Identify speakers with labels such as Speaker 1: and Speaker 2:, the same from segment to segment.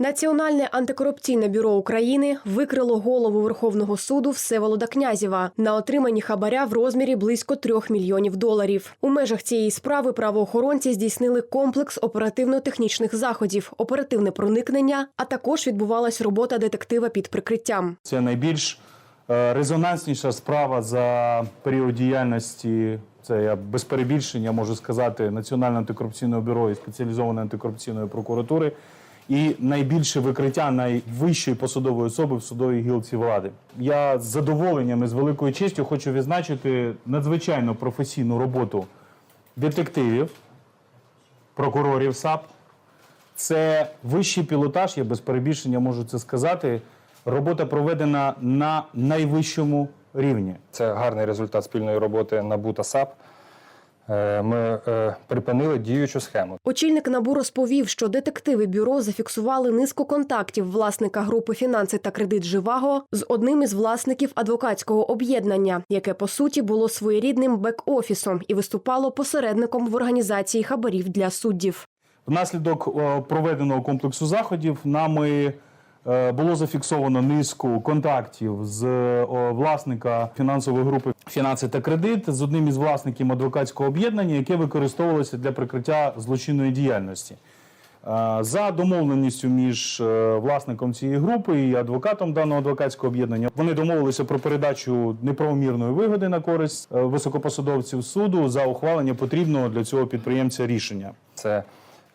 Speaker 1: Національне антикорупційне бюро України викрило голову Верховного суду Всеволода Князєва на отриманні хабаря в розмірі близько трьох мільйонів доларів. У межах цієї справи правоохоронці здійснили комплекс оперативно-технічних заходів, оперативне проникнення, а також відбувалась робота детектива під прикриттям.
Speaker 2: Це найбільш е, резонансніша справа за період діяльності. Це я без перебільшення можу сказати Національного антикорупційного бюро і спеціалізованої антикорупційної прокуратури. І найбільше викриття найвищої посадової особи в судовій гілці влади. Я з задоволенням і з великою честю хочу відзначити надзвичайно професійну роботу детективів, прокурорів САП. Це вищий пілотаж, я без перебільшення можу це сказати. Робота проведена на найвищому рівні.
Speaker 3: Це гарний результат спільної роботи НАБУ та САП. Е, Ми е, припинили діючу схему.
Speaker 1: Очільник набу розповів, що детективи бюро зафіксували низку контактів власника групи фінанси та кредит Живаго з одним із власників адвокатського об'єднання, яке по суті було своєрідним бек-офісом і виступало посередником в організації хабарів для суддів.
Speaker 2: Внаслідок проведеного комплексу заходів нами було зафіксовано низку контактів з е, власника фінансової групи фінанси та кредит з одним із власників адвокатського об'єднання, яке використовувалося для прикриття злочинної діяльності. Е, За домовленістю між е, власником цієї групи і адвокатом даного адвокатського об'єднання вони домовилися про передачу неправомірної вигоди на користь е, високопосадовців суду за ухвалення потрібного для цього підприємця рішення.
Speaker 3: Це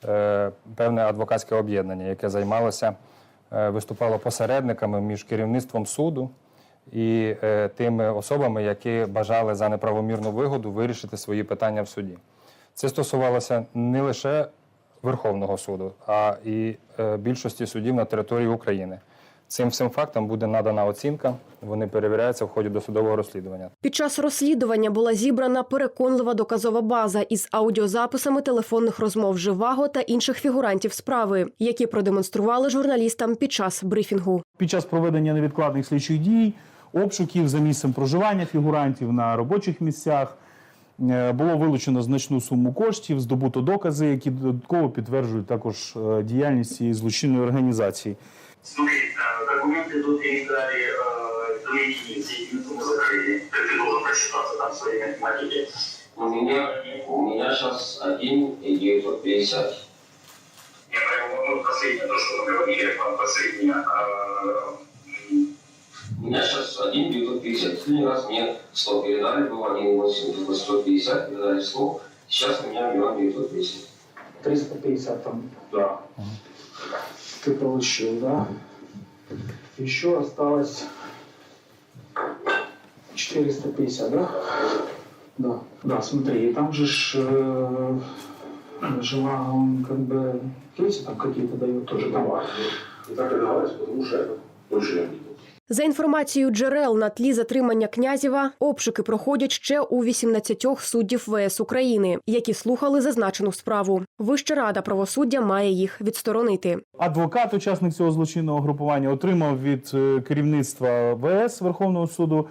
Speaker 3: е, певне адвокатське об'єднання, яке займалося, е, виступало посередниками між керівництвом суду і е, тими особами, які бажали за неправомірну вигоду вирішити свої питання в суді. Це стосувалося не лише Верховного суду, а і е, більшості судів на території України. Цим всім фактам буде надана оцінка. Вони перевіряються в ході досудового розслідування.
Speaker 1: Під час розслідування була зібрана переконлива доказова база із аудіозаписами телефонних розмов Живаго та інших фігурантів справи, які продемонстрували журналістам під час брифінгу.
Speaker 2: Під час проведення невідкладних слідчих дій, обшуків за місцем проживання фігурантів на робочих місцях е, було вилучено значну суму коштів, здобуто докази, які додатково підтверджують також е, діяльність цієї злочинної організації.
Speaker 4: Документы тут передали э, единицы, единицу мы закрыли. Ты должен просчитаться там своей математике.
Speaker 5: У меня, у меня сейчас 1 и 950.
Speaker 4: Я понял, ну, последнее, то, что мы говорили, там, последнее. м,
Speaker 5: У меня сейчас 1 950. Последний раз мне 100 передали, был 1,8, было 150, передали 100. Сейчас у меня миллион 910.
Speaker 6: 350 там
Speaker 4: Да.
Speaker 6: ты получил, да? Еще осталось 450, да? Да, да, смотри, и там же ж, э, жила, он как бы, кейсы там какие-то дают тоже там.
Speaker 4: И так и давалось, потому что это больше я не буду.
Speaker 1: за інформацією джерел на тлі затримання князєва, обшуки проходять ще у 18 суддів ВС України, які слухали зазначену справу. Вища рада правосуддя має їх відсторонити.
Speaker 2: Адвокат, учасник цього злочинного групування, отримав від е, керівництва ВС Верховного суду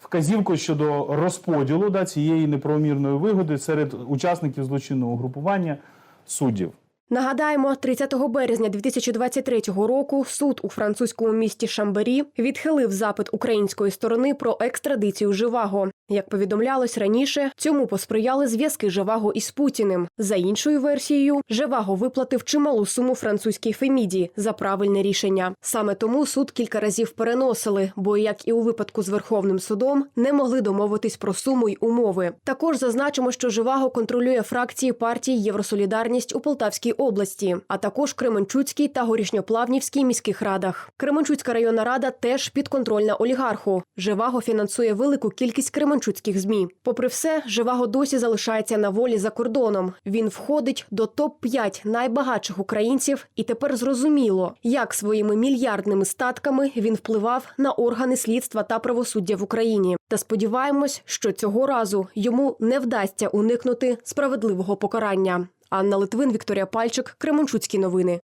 Speaker 2: вказівку щодо розподілу да, цієї неправомірної вигоди серед учасників злочинного групування суддів.
Speaker 1: Нагадаємо, 30 березня 2023 року суд у французькому місті Шамбері відхилив запит української сторони про екстрадицію Живаго. Як повідомлялось раніше, цьому посприяли зв'язки Живаго із Путіним. За іншою версією, Живаго виплатив чималу суму французькій Феміді за правильне рішення. Саме тому суд кілька разів переносили, бо як і у випадку з Верховним судом не могли домовитись про суму й умови. Також зазначимо, що Живаго контролює фракції партії Євросолідарність у Полтавській області, а також Кременчуцькій та Горішньоплавнівській міських радах. Кременчуцька районна рада теж підконтрольна олігарху. Живаго фінансує велику кількість кременчуцьких змі. Попри все, Живаго досі залишається на волі за кордоном. Він входить до топ 5 найбагатших українців, і тепер зрозуміло, як своїми мільярдними статками він впливав на органи слідства та правосуддя в Україні. Та сподіваємось, що цього разу йому не вдасться уникнути справедливого покарання. Анна Литвин, Вікторія Пальчик, Кременчуцькі новини.